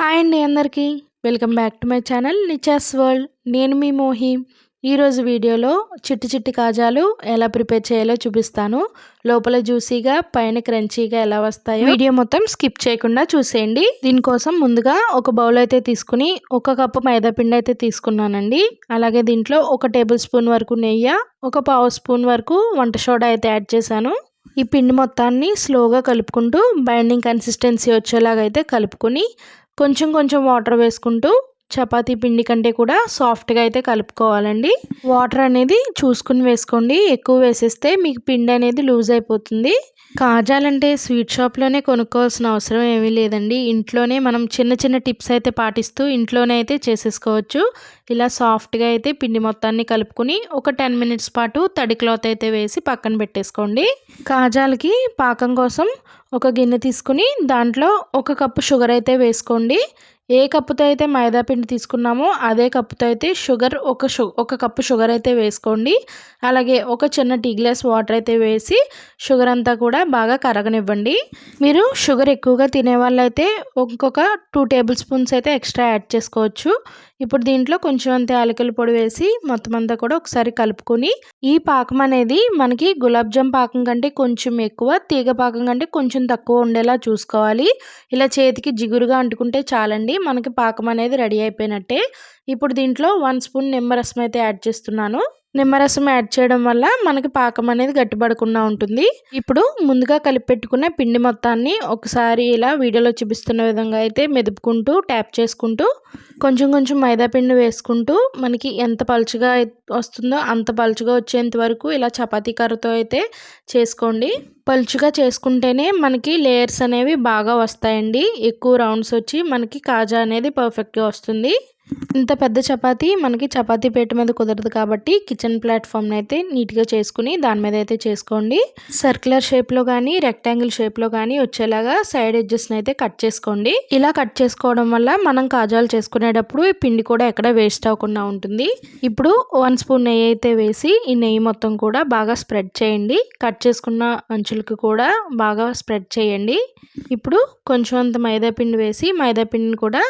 Hi అండి అందరికీ. Welcome back to my channel నిచాస్ world. నేను మీ మోహి. ఈరోజు వీడియోలో చిట్టి చిట్టి కాజాలు ఎలా ప్రిపేర్ చేయాలో చూపిస్తాను. లోపల జ్యూసీగా పైన క్రంచీగా ఎలా వస్తాయో వీడియో మొత్తం స్కిప్ చేయకుండా చూసేయండి. దీనికోసం ముందుగా ఒక బౌల్ అయితే తీసుకుని ఒక కప్పు మైదాపిండి అయితే తీసుకున్నానండి. అలాగే దీంట్లో ఒక టేబుల్ స్పూన్ వరకు నెయ్యి ఒక పావు స్పూన్ వరకు వంట సోడా అయితే యాడ్ చేశాను. ఈ పిండి మొత్తాన్ని స్లోగా కలుపుకుంటూ బైండింగ్ కన్సిస్టెన్సీ వచ్చేలాగా అయితే కలుపుకొని కొంచెం కొంచెం వాటర్ వేసుకుంటూ చపాతీ పిండి కంటే కూడా సాఫ్ట్గా అయితే కలుపుకోవాలండి. వాటర్ అనేది చూసుకుని వేసుకోండి. ఎక్కువ వేసేస్తే మీకు పిండి అనేది లూజ్ అయిపోతుంది. కాజాలంటే స్వీట్ షాప్లోనే కొనుక్కోవాల్సిన అవసరం ఏమీ లేదండి. ఇంట్లోనే మనం చిన్న చిన్న టిప్స్ అయితే పాటిస్తూ ఇంట్లోనే అయితే చేసేసుకోవచ్చు. ఇలా సాఫ్ట్గా అయితే పిండి మొత్తాన్ని కలుపుకుని ఒక టెన్ మినిట్స్ పాటు తడి క్లాత్ అయితే వేసి పక్కన పెట్టేసుకోండి. కాజాలకి పాకం కోసం ఒక గిన్నె తీసుకుని దాంట్లో ఒక కప్పు షుగర్ అయితే వేసుకోండి. ఏ కప్పుతో అయితే మైదా పిండి తీసుకున్నామో అదే కప్పుతో అయితే షుగర్ ఒక షు ఒక కప్పు షుగర్ అయితే వేసుకోండి. అలాగే ఒక చిన్న టీ గ్లాస్ వాటర్ అయితే వేసి షుగర్ అంతా కూడా బాగా కరగనివ్వండి. మీరు షుగర్ ఎక్కువగా తినే వాళ్ళైతే ఇంకొక టూ టేబుల్ స్పూన్స్ అయితే ఎక్స్ట్రా యాడ్ చేసుకోవచ్చు. ఇప్పుడు దీంట్లో కొంచెం అంత యాలకుల పొడి వేసి మొత్తం అంతా కూడా ఒకసారి కలుపుకొని ఈ పాకం అనేది మనకి గులాబ్ జామ్ పాకం కంటే కొంచెం ఎక్కువ తీగ పాకం కంటే కొంచెం తక్కువ ఉండేలా చూసుకోవాలి. ఇలా చేతికి జిగురుగా అంటుకుంటే చాలండి. మనకి పాకం అనేది రెడీ అయిపోయినట్టే. ఇప్పుడు దీంట్లో వన్ స్పూన్ నిమ్మరసం అయితే యాడ్ చేస్తున్నాను. నిమ్మరసం యాడ్ చేయడం వల్ల మనకి పాకం అనేది గట్టిపడకుండా ఉంటుంది. ఇప్పుడు ముందుగా కలిపి పెట్టుకున్న పిండి మొత్తాన్ని ఒకసారి ఇలా వీడియోలో చూపిస్తున్న విధంగా అయితే మెదుపుకుంటూ ట్యాప్ చేసుకుంటూ కొంచెం కొంచెం మైదా పిండి వేసుకుంటూ మనకి ఎంత పలుచగా వస్తుందో అంత పలుచగా వచ్చేంత వరకు ఇలా చపాతీ కర్రతో అయితే చేసుకోండి. పలుచుగా చేసుకుంటేనే మనకి లేయర్స్ అనేవి బాగా వస్తాయండి. ఎక్కువ రౌండ్స్ వచ్చి మనకి కాజా అనేది పర్ఫెక్ట్గా వస్తుంది. ఇంత పెద్ద చపాతి మనకి చపాతీ పేట మీద కుదరదు కాబట్టి కిచెన్ ప్లాట్ఫామ్ని అయితే నీట్గా చేసుకుని దాని మీద అయితే చేసుకోండి. సర్క్యులర్ షేప్లో కానీ రెక్టాంగిల్ షేప్లో కానీ వచ్చేలాగా సైడ్ ఎడ్జెస్ని అయితే కట్ చేసుకోండి. ఇలా కట్ చేసుకోవడం వల్ల మనం కాజాలు చేసుకునేటప్పుడు ఈ పిండి కూడా ఎక్కడ వేస్ట్ అవ్వకుండా ఉంటుంది. ఇప్పుడు వన్ స్పూన్ నెయ్యి అయితే వేసి ఈ నెయ్యి మొత్తం కూడా బాగా స్ప్రెడ్ చేయండి. కట్ చేసుకున్న అంచులకు కూడా బాగా స్ప్రెడ్ చేయండి. ఇప్పుడు కొంచెం అంత మైదా పిండి వేసి మైదా పిండిని కూడా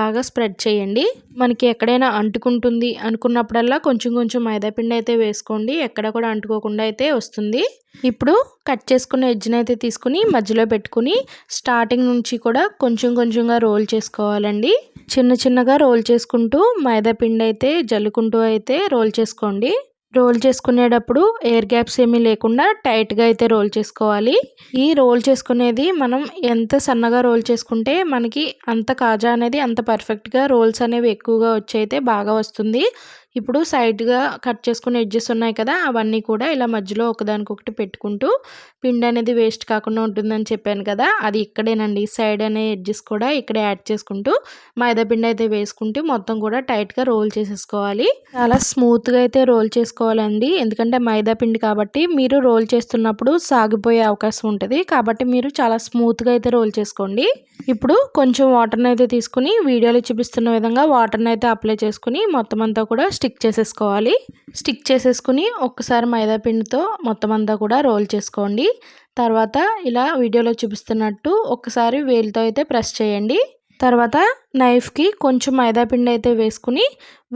బాగా స్ప్రెడ్ చేయండి. మనకి ఎక్కడైనా అంటుకుంటుంది అనుకున్నప్పుడల్లా కొంచెం కొంచెం మైదాపిండి అయితే వేసుకోండి. ఎక్కడ కూడా అంటుకోకుండా అయితే వస్తుంది. ఇప్పుడు కట్ చేసుకున్న ఎడ్జ్ని అయితే తీసుకుని మధ్యలో పెట్టుకుని స్టార్టింగ్ నుంచి కూడా కొంచెం కొంచెంగా రోల్ చేసుకోవాలండి. చిన్న చిన్నగా రోల్ చేసుకుంటూ మైదాపిండి అయితే జల్లుకుంటూ అయితే రోల్ చేసుకోండి. రోల్ చేసుకునేటప్పుడు ఎయిర్ గ్యాప్స్ ఏమీ లేకుండా టైట్గా అయితే రోల్ చేసుకోవాలి. ఈ రోల్ చేసుకునేది మనం ఎంత సన్నగా రోల్ చేసుకుంటే మనకి అంత కాజా అనేది అంత పర్ఫెక్ట్గా రోల్స్ అనేవి ఎక్కువగా వచ్చి అయితే బాగా వస్తుంది. ఇప్పుడు సైడ్గా కట్ చేసుకునే ఎడ్జెస్ ఉన్నాయి కదా అవన్నీ కూడా ఇలా మధ్యలో ఒకదానికొకటి పెట్టుకుంటూ పిండి అనేది వేస్ట్ కాకుండా ఉంటుందని చెప్పాను కదా అది ఇక్కడేనండి. సైడ్ అనే ఎడ్జెస్ కూడా ఇక్కడ యాడ్ చేసుకుంటూ మైదా పిండి అయితే వేసుకుంటూ మొత్తం కూడా టైట్గా రోల్ చేసేసుకోవాలి. చాలా స్మూత్గా అయితే రోల్ చేసుకోవాలండి. ఎందుకంటే మైదా పిండి కాబట్టి మీరు రోల్ చేస్తున్నప్పుడు సాగిపోయే అవకాశం ఉంటుంది. కాబట్టి మీరు చాలా స్మూత్గా అయితే రోల్ చేసుకోండి. ఇప్పుడు కొంచెం వాటర్ని అయితే తీసుకుని వీడియోలో చూపిస్తున్న విధంగా వాటర్ని అయితే అప్లై చేసుకుని మొత్తం అంతా కూడా స్టిక్ చేసేసుకోవాలి. స్టిక్ చేసేసుకుని ఒక్కసారి మైదాపిండితో మొత్తం అంతా కూడా రోల్ చేసుకోండి. తర్వాత ఇలా వీడియోలో చూపిస్తున్నట్టు ఒక్కసారి వేలుతో అయితే ప్రెస్ చేయండి. తర్వాత నైఫ్కి కొంచెం మైదాపిండి అయితే వేసుకుని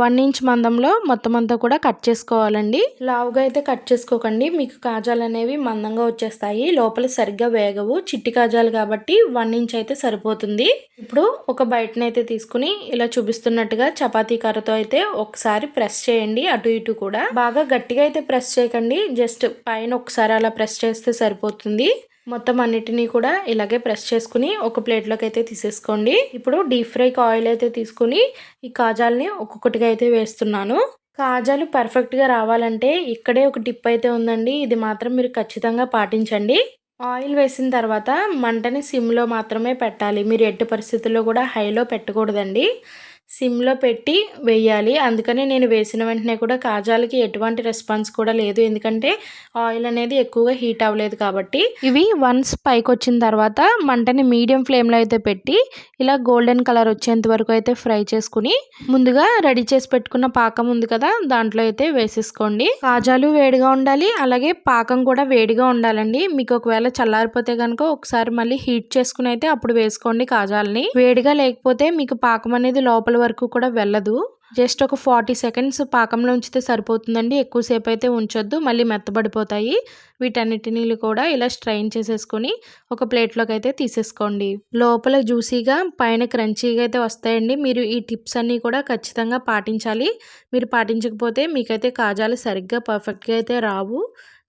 వన్ ఇంచ్ మందంలో మొత్తం అంతా కూడా కట్ చేసుకోవాలండి. లావుగా అయితే కట్ చేసుకోకండి. మీకు కాజాలు అనేవి మందంగా వచ్చేస్తాయి. లోపల సరిగ్గా వేగవు. చిట్టి కాజాలు కాబట్టి వన్ ఇంచ్ అయితే సరిపోతుంది. ఇప్పుడు ఒక బయటనైతే తీసుకుని ఇలా చూపిస్తున్నట్టుగా చపాతీ కర్రతో అయితే ఒకసారి ప్రెస్ చేయండి. అటు ఇటు కూడా. బాగా గట్టిగా అయితే ప్రెస్ చేయకండి. జస్ట్ పైన ఒకసారి అలా ప్రెస్ చేస్తే సరిపోతుంది. మొత్తం అన్నిటినీ కూడా ఇలాగే ప్రెస్ చేసుకుని ఒక ప్లేట్లోకి అయితే తీసేసుకోండి. ఇప్పుడు డీప్ ఫ్రైకి ఆయిల్ అయితే తీసుకుని ఈ కాజాలని ఒక్కొక్కటిగా అయితే వేస్తున్నాను. కాజాలు పర్ఫెక్ట్గా రావాలంటే ఇక్కడే ఒక టిప్ అయితే ఉందండి. ఇది మాత్రం మీరు ఖచ్చితంగా పాటించండి. ఆయిల్ వేసిన తర్వాత మంటని సిమ్లో మాత్రమే పెట్టాలి. మీరు ఎట్టి పరిస్థితుల్లో కూడా హైలో పెట్టకూడదండి. సిమ్లో పెట్టి వేయాలి. అందుకని నేను వేసిన వెంటనే కూడా కాజాలకి ఎటువంటి రెస్పాన్స్ కూడా లేదు. ఎందుకంటే ఆయిల్ అనేది ఎక్కువగా హీట్ అవ్వలేదు కాబట్టి. ఇవి వన్స్ పైకి వచ్చిన తర్వాత మంటని మీడియం ఫ్లేమ్లో అయితే పెట్టి ఇలా గోల్డెన్ కలర్ వచ్చేంత వరకు అయితే ఫ్రై చేసుకుని ముందుగా రెడీ చేసి పెట్టుకున్న పాకం ఉంది కదా దాంట్లో అయితే వేసేసుకోండి. కాజాలు వేడిగా ఉండాలి. అలాగే పాకం కూడా వేడిగా ఉండాలండి. మీకు ఒకవేళ చల్లారిపోతే కనుక ఒకసారి మళ్ళీ హీట్ చేసుకుని అయితే అప్పుడు వేసుకోండి కాజాలని. వేడిగా లేకపోతే మీకు పాకం అనేది లోపల వరకు కూడా వెళ్ళదు. జస్ట్ ఒక ఫార్టీ సెకండ్స్ పాకంలో ఉంచితే సరిపోతుందండి. ఎక్కువసేపు అయితే ఉంచొద్దు. మళ్ళీ మెత్తబడిపోతాయి. వీటన్నిటిని కూడా ఇలా స్ట్రైన్ చేసేసుకొని ఒక ప్లేట్లోకి అయితే తీసేసుకోండి. లోపల జ్యూసీగా పైన క్రంచీగా అయితే వస్తాయండి. మీరు ఈ టిప్స్ అన్నీ కూడా ఖచ్చితంగా పాటించాలి. మీరు పాటించకపోతే మీకైతే కాజాలు సరిగ్గా పర్ఫెక్ట్గా అయితే రావు.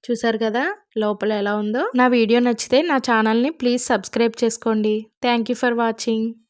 చూసారు కదా లోపల ఎలా ఉందో. నా వీడియో నచ్చితే నా ఛానల్ని ప్లీజ్ సబ్స్క్రైబ్ చేసుకోండి. Thank for watching.